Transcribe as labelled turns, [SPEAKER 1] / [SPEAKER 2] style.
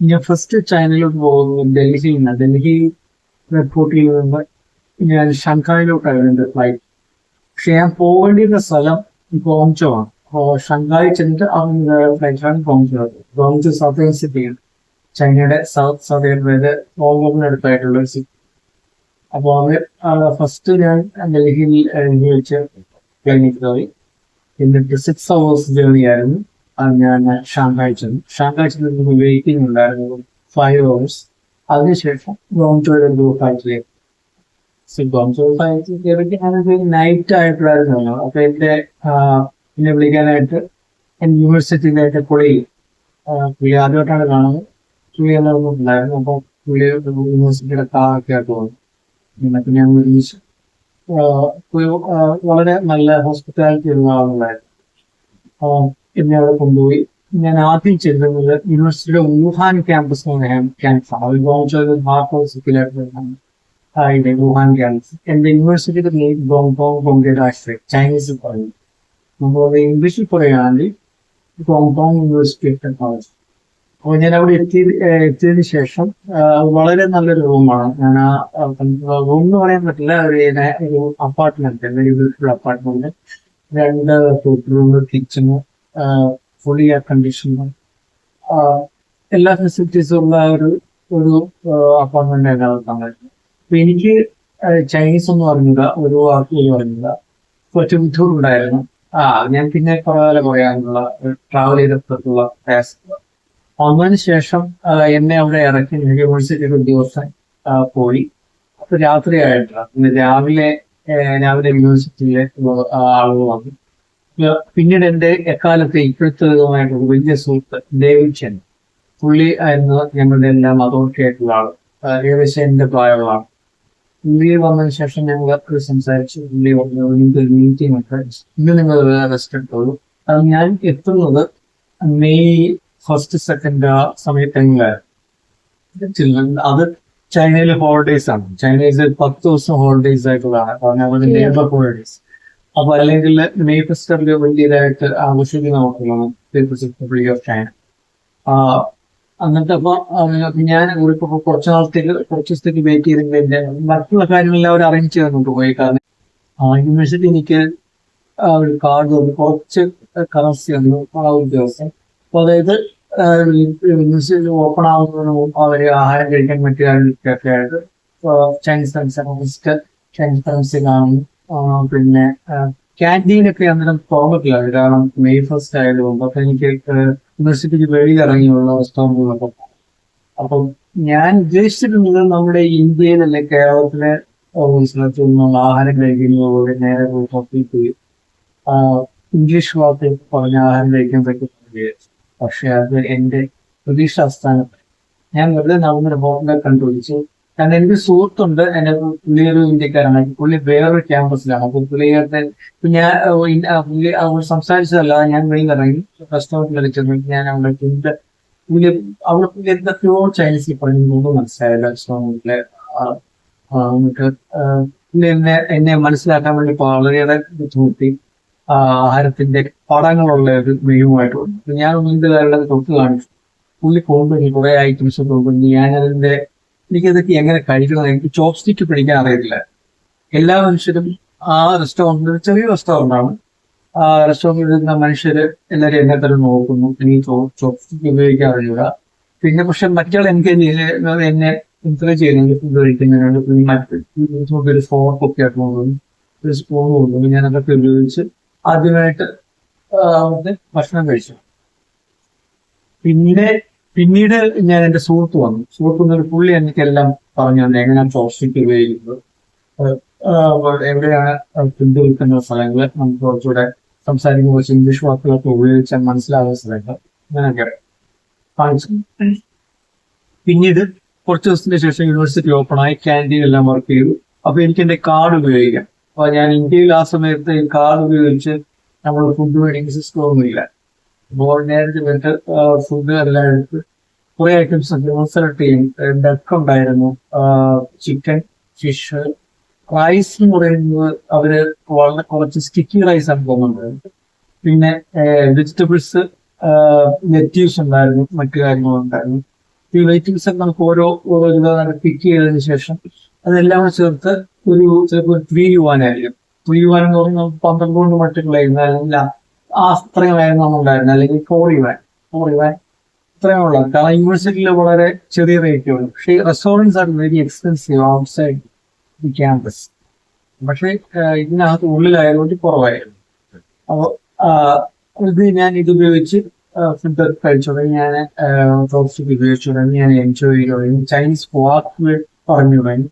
[SPEAKER 1] ഞാൻ ഫസ്റ്റ് ചൈനയിലോട്ട് പോകുന്നത് ഡൽഹിയിൽ നിന്ന്. ഡൽഹി എയർപോർട്ടിൽ നിന്ന് ഞാൻ ഷങ്കായിലോട്ടായിരുന്നു ഫ്ലൈറ്റ് പക്ഷെ ഞാൻ പോകേണ്ടിയിരുന്ന സ്ഥലം ഗോങ്ചോ ആണ്. അപ്പോൾ ഷങ്കായി ചെന്നിട്ട് അവിടെ ഫ്ലൈറ്റിലാണ് ഗോങ്ചോ. ഗോങ്ചോ സൗത്തേൺ സിറ്റിയാണ് ചൈനയുടെ സൗത്ത് സൗത്തേൺ അതായത് ഹോങ്കോങ്ങിന് അടുത്തായിട്ടുള്ള ഒരു സിറ്റി അപ്പോൾ അത് ഫസ്റ്റ് ഞാൻ ഡൽഹിയിൽ ഡൽഹി വെച്ച് കഴിഞ്ഞിട്ട് പോയി. എന്നിട്ട് സിക്സ് അവേഴ്സ് ജേർണി ആയിരുന്നു. ഞാൻ ഷാങ്ഹായ് ചെന്നു ഷാങ്ഹായ് ചെന്നിട്ട് വെയിറ്റിംഗ് ഉണ്ടായിരുന്നു ഫൈവ് അവേഴ്സ് അതിനുശേഷം ഗോങ്ചോയുടെ ഒരു ഫ്ലൈറ്റിലേക്ക് ഗോങ്ചോ ഫ്ലൈറ്റ് ആയിട്ട് ഞാനൊരു നൈറ്റ് ആയപ്പോഴായിരുന്നു അപ്പൊ എന്റെ എന്നെ വിളിക്കാനായിട്ട് എന്റെ യൂണിവേഴ്സിറ്റിയിലായിട്ട് പുള്ളി പുള്ളി ആദ്യമായിട്ടാണ് കാണുന്നത്. പുള്ളി എല്ലാവർക്കും ഉണ്ടായിരുന്നു. അപ്പൊ പുള്ളി യൂണിവേഴ്സിറ്റിയുടെ കാറൊക്കെ ആയിട്ട് വന്നു. എന്നിട്ട് ഞാൻ ഒരുമിച്ച് വളരെ നല്ല ഹോസ്പിറ്റാലിറ്റി ഉള്ള ആളുകളായിരുന്നു. എന്നെ അവിടെ കൊണ്ടുപോയി. ഞാൻ ആദ്യം ചെല്ലുന്നത് യൂണിവേഴ്സിറ്റിയുടെ വുഹാൻ ക്യാമ്പസ് പറയാൻ ക്യാമ്പസാണ് വുഹാൻ ക്യാമ്പസ് എന്റെ യൂണിവേഴ്സിറ്റിയുടെ ചൈനീസ് പറഞ്ഞു നമ്മൾ ഇംഗ്ലീഷിൽ പറയുകയാണെങ്കിൽ ഗോങ്ബോങ് യൂണിവേഴ്സിറ്റി ടെക്നോളജി അപ്പോൾ ഞാൻ അവിടെ എത്തി എത്തിയതിനു ശേഷം വളരെ നല്ലൊരു റൂമാണ് ഞാൻ ആ റൂം എന്ന് പറയാൻ പറ്റില്ല. ഒരു അപ്പാർട്ട്മെന്റ് ബ്യൂട്ടിഫുൾ അപ്പാർട്ട്മെന്റ് രണ്ട് റൂമ് കിച്ചണ് ഫുള്ളി എയർ കണ്ടീഷനും എല്ലാ ഫെസിലിറ്റീസും ഉള്ള ഒരു ഒരു അപ്പാർട്ട്മെന്റ് തന്നെ തന്നായിരുന്നു അപ്പൊ എനിക്ക് ചൈനീസ് ഒന്നും അറിഞ്ഞില്ല ഒരു വാക്കുകൾ അറിഞ്ഞില്ല കുറച്ച് ബുദ്ധിമുട്ടുണ്ടായിരുന്നു. ആ ഞാൻ പിന്നെ കുറെ കാലം പോയാനുള്ള ട്രാവൽ ചെയ്തിട്ടുള്ള പ്രയാസം വന്നതിന് ശേഷം എന്നെ അവിടെ ഇറക്കി യൂണിവേഴ്സിറ്റി ഉദ്യോഗസ്ഥൻ പോയി. അപ്പൊ രാത്രിയായിട്ടാണ് രാവിലെ രാവിലെ യൂണിവേഴ്സിറ്റിയിലെ ആളുകൾ വന്നു. പിന്നീട് എന്റെ എക്കാലത്തെ ഇപ്പോഴത്തേതുമായിട്ടുള്ള വലിയ സുഹൃത്ത് ഡേവിഡ് ചെൻ. പുള്ളി ആയിരുന്നു ഞങ്ങളുടെ എല്ലാം അതോറിറ്റി ആയിട്ടുള്ള ആൾ. ആ, ഏകദേശം എന്റെ പ്രായമുള്ള ആൾ പുള്ളി വന്നതിന് ശേഷം ഞങ്ങൾ സംസാരിച്ചു. പുള്ളി പറഞ്ഞു ഒരു മീറ്റിംഗ് ഒക്കെ ഇന്ന് നിങ്ങൾ റെസ്റ്റ് എടുത്തോളൂ. അത് ഞാൻ എത്തുന്നത് മെയ് ഫസ്റ്റ് സെക്കൻഡ് ആ സമയത്തെങ്കിലും അത് ചൈനയിലെ ഹോളിഡേയ്സ് ആണ്. ചൈനയിൽ പത്ത് ദിവസം ഹോളിഡേയ്സ് ആയിട്ടുള്ളതാണ്. ലേബർ ഹോളിഡേയ്സ് അപ്പൊ അല്ലെങ്കിൽ മെയ് ഫെസ്റ്ററിൽ വലിയതായിട്ട് ആഘോഷിക്കുന്ന നമുക്കുള്ളതാണ് ഓഫ് ചൈന എന്നിട്ട് അപ്പൊ ഞാൻ ഇപ്പൊ കുറച്ച് നാളത്തേക്ക് കുറച്ച് ദിവസത്തേക്ക് വെയിറ്റ് ചെയ്തിട്ടുണ്ട്. മറ്റുള്ള കാര്യങ്ങളെല്ലാം അവർ അറേഞ്ച് ചെയ്യുന്നുണ്ട് പോയി. കാരണം യൂണിവേഴ്സിറ്റി എനിക്ക് ഒരു കാർഡ് തന്നു കുറച്ച് കറൻസി തന്നു ആ ഒരു ദിവസം. അപ്പൊ അതായത് യൂണിവേഴ്സിറ്റി ഓപ്പൺ ആവുന്നതിന് മുമ്പ് അവർ ആഹാരം കഴിക്കാൻ പറ്റിയ ആയിട്ട് ചൈനീസ് കറൻസി ചൈനീസ് ഫ്രണ്ട്സ് കാണുന്നു. പിന്നെ ക്യാന്റീനൊക്കെ അന്നേരം തുറന്നിട്ടില്ല കാരണം മെയ് ഫസ്റ്റ് ആയതുകൊണ്ട്. അപ്പൊ എനിക്ക് യൂണിവേഴ്സിറ്റിക്ക് വെളിയിൽ ഇറങ്ങിയുള്ള റെസ്റ്റോറന്റുകളൊക്കെ അപ്പം ഞാൻ ഉദ്ദേശിച്ചിട്ടുള്ളത് നമ്മുടെ ഇന്ത്യയിൽ അല്ലെ കേരളത്തിലെ സ്ഥലത്തു നിന്നുള്ള ആഹാരം കഴിക്കുന്നതോടെ നേരെ പോയി. ഇംഗ്ലീഷ് വാർത്തയിൽ പറഞ്ഞ ആഹാരം പറ്റും പക്ഷെ അത് എന്റെ പ്രതീക്ഷ അസ്ഥാനത്ത് ഞാൻ വെറുതെ നടന്നൊരു ഹോട്ടലിൽ കണ്ടുപിടിച്ചു. കാരണം എനിക്ക് സുഹൃത്തുണ്ട് എന്റെ പുള്ളി ഒരു ഇന്ത്യക്കാരാണ് പുള്ളി വേറൊരു ക്യാമ്പസിലാണ്. അപ്പൊ പുള്ളിയുടെ ഞാൻ പുള്ളി അവിടെ സംസാരിച്ചതല്ല. ഞാൻ വെളിയിൽ ഇറങ്ങി റെസ്റ്റോറന്റിൽ ചെന്ന് ഞാൻ അവിടെ ഉണ്ട് പുള്ളി അവിടെ പുള്ളി എന്തൊക്കെയോ ചൈനീസിൽ പറയുന്നത് മനസ്സിലായില്ല റെസ്റ്റോറന്റിലെ പുള്ളി എന്നെ എന്നെ മനസ്സിലാക്കാൻ വേണ്ടി വളരെയേറെ ബുദ്ധിമുട്ടി. ആഹാരത്തിന്റെ പടങ്ങളുള്ള ഒരു വന്നു ഞാൻ ഒന്നിന്റെ കാര്യങ്ങളൊക്കെ തൊട്ട് കാണിച്ചു. പുള്ളി കൊണ്ടുപോയി കുറെ ഐറ്റംസ് കൊണ്ടുപോയി ഞാൻ അതിന്റെ എനിക്കതൊക്കെ എങ്ങനെ കഴിക്കണം എനിക്ക് ചോപ്പ് സ്റ്റിക്ക് പിടിക്കാൻ അറിയത്തില്ല. എല്ലാ മനുഷ്യരും ആ റെസ്റ്റോറന്റിൽ ചെറിയ റെസ്റ്റോറന്റാണ് ആ റെസ്റ്റോറന്റിൽ ഇരുന്ന മനുഷ്യർ എല്ലാവരും എന്നെ തന്നെ നോക്കുന്നു. എനിക്ക് ചോപ്പ് സ്റ്റിക്ക് ഉപയോഗിക്കാൻ അറിയില്ല പിന്നെ പക്ഷെ മറ്റുള്ള എനിക്ക് എന്നെ- എൻകറേജ് ചെയ്യുന്നുണ്ട് ഫുഡ് കഴിക്കുന്നതിനോട് മറ്റ് ഒരു ഫോർക്ക് ഒക്കെ ആയിട്ട് കൊണ്ടുവന്നു. ഒരു സ്പൂൺ കൊണ്ടുവന്നു. ഞാൻ അതൊക്കെ ഉപയോഗിച്ച് ആദ്യമായിട്ട് ഭക്ഷണം കഴിച്ചു. പിന്നെ പിന്നീട് ഞാൻ എന്റെ സുഹൃത്ത് വന്നു. സുഹൃത്ത് വന്നൊരു പുള്ളി എനിക്കെല്ലാം പറഞ്ഞു തന്നെ. എങ്ങനെയാണ് ചോർച്ചിട്ട് ഉപയോഗിക്കുന്നത്? എവിടെയാണ് ഫുഡ് വിൽക്കുന്ന സ്ഥലങ്ങൾ? നമുക്ക് കുറച്ചുകൂടെ സംസാരിക്കുമ്പോൾ കുറച്ച് ഇംഗ്ലീഷ് വാക്കുകളൊക്കെ ഉപയോഗിച്ചാൽ മനസ്സിലാകുന്ന സ്ഥലങ്ങൾ. അങ്ങനെയൊക്കെ കാണിച്ചു. പിന്നീട് കുറച്ച് ദിവസത്തിന് ശേഷം യൂണിവേഴ്സിറ്റി ഓപ്പൺ ആയി ക്യാന്റീൻ എല്ലാം വർക്ക് ചെയ്തു. അപ്പൊ എനിക്ക് എന്റെ കാർഡ് ഉപയോഗിക്കാം. അപ്പൊ ഞാൻ ഇന്ത്യയിൽ ആ സമയത്ത് കാർഡ് ഉപയോഗിച്ച് നമ്മൾ ഫുഡ് മേടിക്കുന്ന സിസ്റ്റം ഒന്നുമില്ല അപ്പോൾ ഫുഡ് എല്ലാം എടുത്ത് കുറെ ഐറ്റംസ് സെലക്ട് ചെയ്യും. ഡക്ക് ഉണ്ടായിരുന്നു. ചിക്കൻ ഫിഷ് റൈസ് എന്ന് പറയുന്നത് അവർ വളരെ കുറച്ച് സ്റ്റിക്കി റൈസ് ആണ് പോകുന്നത് പിന്നെ വെജിറ്റബിൾസ് നെറ്റീവ്സ് ഉണ്ടായിരുന്നു. മറ്റു കാര്യങ്ങളുണ്ടായിരുന്നു ഈ വെജിറ്റബിൾസ് ഒക്കെ നമുക്ക് ഓരോ ഓരോ പിക്ക് ചെയ്തതിന് ശേഷം അതെല്ലാം കൂടെ ചേർത്ത് ഒരു ചിലപ്പോൾ ത്രീ യുവാനായിരിക്കും ത്രീ യുവാൻ എന്ന് പറഞ്ഞാൽ പന്ത്രണ്ട് കൊണ്ട് അല്ലെങ്കിൽ ആ വേഗം ഉണ്ടായിരുന്നു. അല്ലെങ്കിൽ ഫോർ യുവാൻ ഫോർ യുവാൻ ഇത്രയും ഉള്ളത് കാരണം യൂണിവേഴ്സിറ്റിയിൽ വളരെ ചെറിയ റേറ്റേ ഉള്ളൂ. പക്ഷേ restaurants are very expensive outside the campus പക്ഷേ ഇതിനകത്ത് ഉള്ളിലായതുകൊണ്ട് കുറവായിരുന്നു. അപ്പോൾ ഇത് ഞാൻ ഇതുപയോഗിച്ച് ഫുഡ് കഴിച്ചു തുടങ്ങി. ഞാൻ ടോപ്സ്റ്റിക് ഉപയോഗിച്ചു തുടങ്ങി. ഞാൻ എൻജോയ് ചെയ്തു തുടങ്ങി. ചൈനീസ് വാക്ക് പറഞ്ഞു തുടങ്ങി